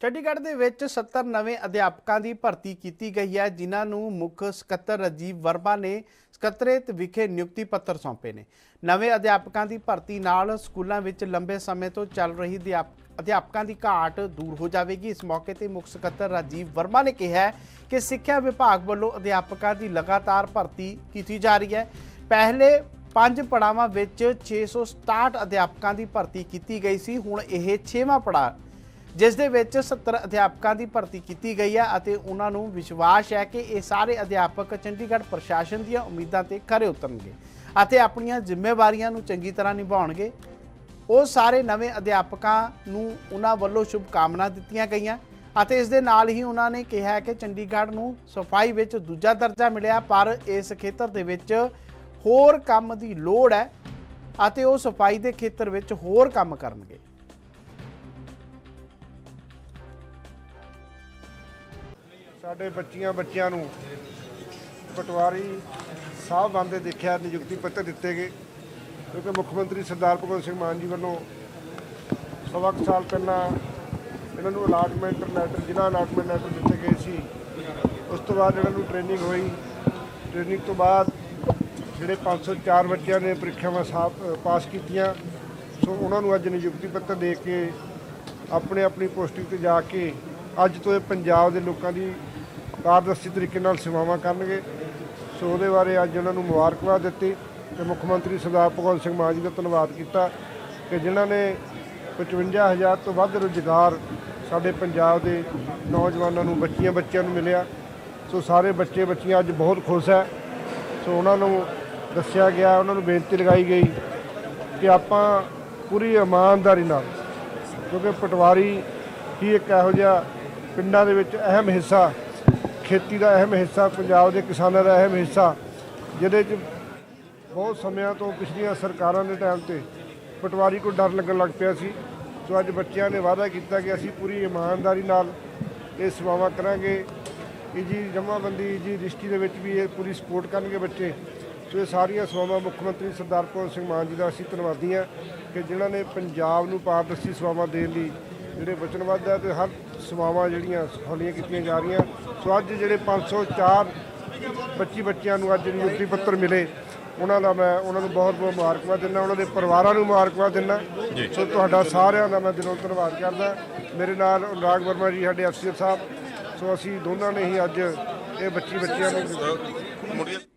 ਚੰਡੀਗੜ੍ਹ ਦੇ ਵਿੱਚ 70 ਨਵੇਂ ਅਧਿਆਪਕਾਂ ਦੀ ਭਰਤੀ ਕੀਤੀ ਗਈ ਹੈ, ਜਿਨ੍ਹਾਂ ਨੂੰ ਮੁੱਖ ਸਕੱਤਰ ਰਾਜੀਵ ਵਰਮਾ ਨੇ ਸਕੱਤਰੇਤ ਵਿਖੇ ਨਿਯੁਕਤੀ ਪੱਤਰ ਸੌਂਪੇ ਨੇ। ਨਵੇਂ ਅਧਿਆਪਕਾਂ ਦੀ ਭਰਤੀ ਨਾਲ ਸਕੂਲਾਂ ਵਿੱਚ ਲੰਬੇ ਸਮੇਂ ਤੋਂ ਚੱਲ ਰਹੀ ਅਧਿਆਪ- ਅਧਿਆਪਕਾਂ ਦੀ ਘਾਟ ਦੂਰ ਹੋ ਜਾਵੇਗੀ। ਇਸ ਮੌਕੇ ਤੇ ਮੁੱਖ ਸਕੱਤਰ ਰਾਜੀਵ ਵਰਮਾ ਨੇ ਕਿਹਾ ਕਿ ਸਿੱਖਿਆ ਵਿਭਾਗ ਵੱਲੋਂ ਅਧਿਆਪਕਾਂ ਦੀ ਲਗਾਤਾਰ ਭਰਤੀ ਕੀਤੀ ਜਾ ਰਹੀ ਹੈ। ਪਹਿਲੇ ਪੰਜ ਪੜਾਵਾਂ ਵਿੱਚ 667 ਅਧਿਆਪਕਾਂ ਦੀ ਭਰਤੀ ਕੀਤੀ ਗਈ ਸੀ, ਹੁਣ ਇਹ 6ਵਾਂ ਪੜਾਅ ਜਿਸ ਦੇ ਵਿੱਚ 70 ਅਧਿਆਪਕਾਂ ਦੀ ਭਰਤੀ ਕੀਤੀ ਗਈ ਹੈ ਅਤੇ ਉਹਨਾਂ ਨੂੰ ਵਿਸ਼ਵਾਸ ਹੈ ਕਿ ਇਹ ਸਾਰੇ ਅਧਿਆਪਕ ਚੰਡੀਗੜ੍ਹ ਪ੍ਰਸ਼ਾਸਨ ਦੀਆਂ ਉਮੀਦਾਂ ਤੇ ਖਰੇ ਉਤਰਨਗੇ ਅਤੇ ਆਪਣੀਆਂ ਜ਼ਿੰਮੇਵਾਰੀਆਂ ਨੂੰ ਚੰਗੀ ਤਰ੍ਹਾਂ ਨਿਭਾਉਣਗੇ। ਉਹ ਸਾਰੇ ਨਵੇਂ ਅਧਿਆਪਕਾਂ ਨੂੰ ਉਹਨਾਂ ਵੱਲੋਂ ਸ਼ੁਭ ਕਾਮਨਾ ਦਿੱਤੀਆਂ ਗਈਆਂ ਅਤੇ ਇਸ ਦੇ ਨਾਲ ਹੀ ਉਹਨਾਂ ਨੇ ਕਿਹਾ ਕਿ ਚੰਡੀਗੜ੍ਹ ਨੂੰ ਸਫ਼ਾਈ ਵਿੱਚ ਦੂਜਾ ਦਰਜਾ ਮਿਲਿਆ, ਪਰ ਇਸ ਖੇਤਰ ਦੇ ਵਿੱਚ ਹੋਰ ਕੰਮ ਦੀ ਲੋੜ ਹੈ ਅਤੇ ਉਹ ਸਫ਼ਾਈ ਦੇ ਖੇਤਰ ਵਿੱਚ ਹੋਰ ਕੰਮ ਕਰਨਗੇ। ਸਾਡੇ ਬੱਚੀਆਂ ਬੱਚਿਆਂ ਨੂੰ ਪਟਵਾਰੀ ਸਾਹਿਬ ਬੰਦੇ ਦੇਖਿਆ ਨਿਯੁਕਤੀ ਪੱਤਰ ਦਿੱਤੇ ਗਏ, ਕਿਉਂਕਿ ਮੁੱਖ ਮੰਤਰੀ ਸਰਦਾਰ ਭਗਵੰਤ ਸਿੰਘ ਮਾਨ ਜੀ ਵੱਲੋਂ ਸਵਾ ਕੁ ਸਾਲ ਪਹਿਲਾਂ ਇਹਨਾਂ ਨੂੰ ਅਲਾਟਮੈਂਟ ਲੈਟਰ ਜ਼ਿਲ੍ਹਾ ਅਲਾਟਮੈਂਟ ਲੈਟਰ ਦਿੱਤੇ ਗਏ ਸੀ, ਉਸ ਤੋਂ ਬਾਅਦ ਇਹਨਾਂ ਨੂੰ ਟ੍ਰੇਨਿੰਗ ਹੋਈ। ਟ੍ਰੇਨਿੰਗ ਤੋਂ ਬਾਅਦ ਜਿਹੜੇ 504 ਬੱਚਿਆਂ ਨੇ ਪ੍ਰੀਖਿਆਵਾਂ ਸਾਫ਼ ਪਾਸ ਕੀਤੀਆਂ, ਸੋ ਉਹਨਾਂ ਨੂੰ ਅੱਜ ਨਿਯੁਕਤੀ ਪੱਤਰ ਦੇ ਕੇ ਆਪਣੇ ਆਪਣੀ ਪੋਸਟਿੰਗ ਤੇ ਜਾ ਕੇ ਅੱਜ ਤੋਂ ਇਹ ਪੰਜਾਬ ਦੇ ਲੋਕਾਂ ਦੀ ਪਾਰਦਰਸ਼ੀ ਤਰੀਕੇ ਨਾਲ ਸੇਵਾਵਾਂ ਕਰਨਗੇ। ਸੋ ਉਹਦੇ ਬਾਰੇ ਅੱਜ ਉਹਨਾਂ ਨੂੰ ਮੁਬਾਰਕਬਾਦ ਦਿੱਤੀ ਤੇ ਮੁੱਖ ਮੰਤਰੀ ਸਰਦਾਰ ਭਗਵੰਤ ਸਿੰਘ ਮਾਨ ਜੀ ਦਾ ਧੰਨਵਾਦ ਕੀਤਾ ਕਿ ਜਿਨ੍ਹਾਂ ਨੇ 55000 ਤੋਂ ਵੱਧ ਰੁਜ਼ਗਾਰ ਸਾਡੇ ਪੰਜਾਬ ਦੇ ਨੌਜਵਾਨਾਂ ਨੂੰ, ਬੱਚੀਆਂ ਬੱਚਿਆਂ ਨੂੰ ਮਿਲਿਆ। ਸੋ ਸਾਰੇ ਬੱਚੇ ਬੱਚੀਆਂ ਅੱਜ ਬਹੁਤ ਖੁਸ਼ ਹੈ। ਸੋ ਉਹਨਾਂ ਨੂੰ ਦੱਸਿਆ ਗਿਆ, ਉਹਨਾਂ ਨੂੰ ਬੇਨਤੀ ਲਗਾਈ ਗਈ ਕਿ ਆਪਾਂ ਪੂਰੀ ਇਮਾਨਦਾਰੀ ਨਾਲ, ਕਿਉਂਕਿ ਪਟਵਾਰੀ ਹੀ ਇੱਕ ਇਹੋ ਜਿਹਾ ਪਿੰਡਾਂ ਦੇ ਵਿੱਚ ਅਹਿਮ ਹਿੱਸਾ ਖੇਤੀ ਦਾ ਅਹਿਮ ਹਿੱਸਾ, ਪੰਜਾਬ ਦੇ ਕਿਸਾਨਾਂ ਦਾ ਅਹਿਮ ਹਿੱਸਾ, ਜਿਹਦੇ 'ਚ ਬਹੁਤ ਸਮਿਆਂ ਤੋਂ ਪਿਛਲੀਆਂ ਸਰਕਾਰਾਂ ਦੇ ਟਾਈਮ ਤੇ ਪਟਵਾਰੀ ਕੋ ਡਰ ਲੱਗਣ ਲੱਗ ਪਿਆ ਸੀ। ਸੋ ਅੱਜ ਬੱਚਿਆਂ ਨੇ ਵਾਅਦਾ ਕੀਤਾ ਕਿ ਅਸੀਂ ਪੂਰੀ ਇਮਾਨਦਾਰੀ ਨਾਲ ਇਹ ਸੇਵਾਵਾਂ ਕਰਾਂਗੇ। ਇਹ ਜੀ ਜਮਾਬੰਦੀ ਜੀ ਰਿਸ਼ਤੀ ਦੇ ਵਿੱਚ ਵੀ ਇਹ ਪੂਰੀ ਸਪੋਰਟ ਕਰਨਗੇ ਬੱਚੇ। ਸੋ ਇਹ ਸਾਰੀਆਂ ਸੇਵਾਵਾਂ ਮੁੱਖ ਮੰਤਰੀ ਸਰਦਾਰ ਭਗਵੰਤ ਸਿੰਘ ਮਾਨ ਜੀ ਦਾ ਅਸੀਂ ਧੰਨਵਾਦੀ ਹਾਂ ਕਿ ਜਿਨ੍ਹਾਂ ਨੇ ਪੰਜਾਬ ਨੂੰ ਪਾਰਦਰਸ਼ੀ ਸੇਵਾਵਾਂ ਦੇਣ ਲਈ ਜਿਹੜੇ ਵਚਨਬੱਧ ਹੈ ਤੇ ਹਰ ਸੇਵਾਵਾਂ ਜਿਹੜੀਆਂ ਸਹੂਲੀਆਂ ਕੀਤੀਆਂ ਜਾ ਰਹੀਆਂ। ਸੋ ਅੱਜ ਜਿਹੜੇ 504 25 ਬੱਚਿਆਂ ਨੂੰ ਅੱਜ ਨਿਯੁਕਤੀ ਪੱਤਰ ਮਿਲੇ ਉਹਨਾਂ ਦਾ ਮੈਂ ਉਹਨਾਂ ਨੂੰ ਬਹੁਤ ਬਹੁਤ ਮੁਬਾਰਕਬਾਦ ਦਿੰਦਾ ਉਹਨਾਂ ਦੇ ਪਰਿਵਾਰਾਂ ਨੂੰ ਮੁਬਾਰਕਬਾਦ ਦਿੰਦਾ। ਸੋ ਤੁਹਾਡਾ ਸਾਰਿਆਂ ਦਾ ਮੈਂ ਦਿਲੋਂ ਧੰਨਵਾਦ ਕਰਦਾ। ਮੇਰੇ ਨਾਲ ਅਨੁਰਾਗ ਵਰਮਾ ਜੀ ਸਾਡੇ ਅਫਸਰ ਸਾਹਿਬ। ਸੋ ਅਸੀਂ ਦੋਨਾਂ ਨੇ ਹੀ ਅੱਜ ਇਹ ਬੱਚੀ ਬੱਚਿਆਂ ਨੂੰ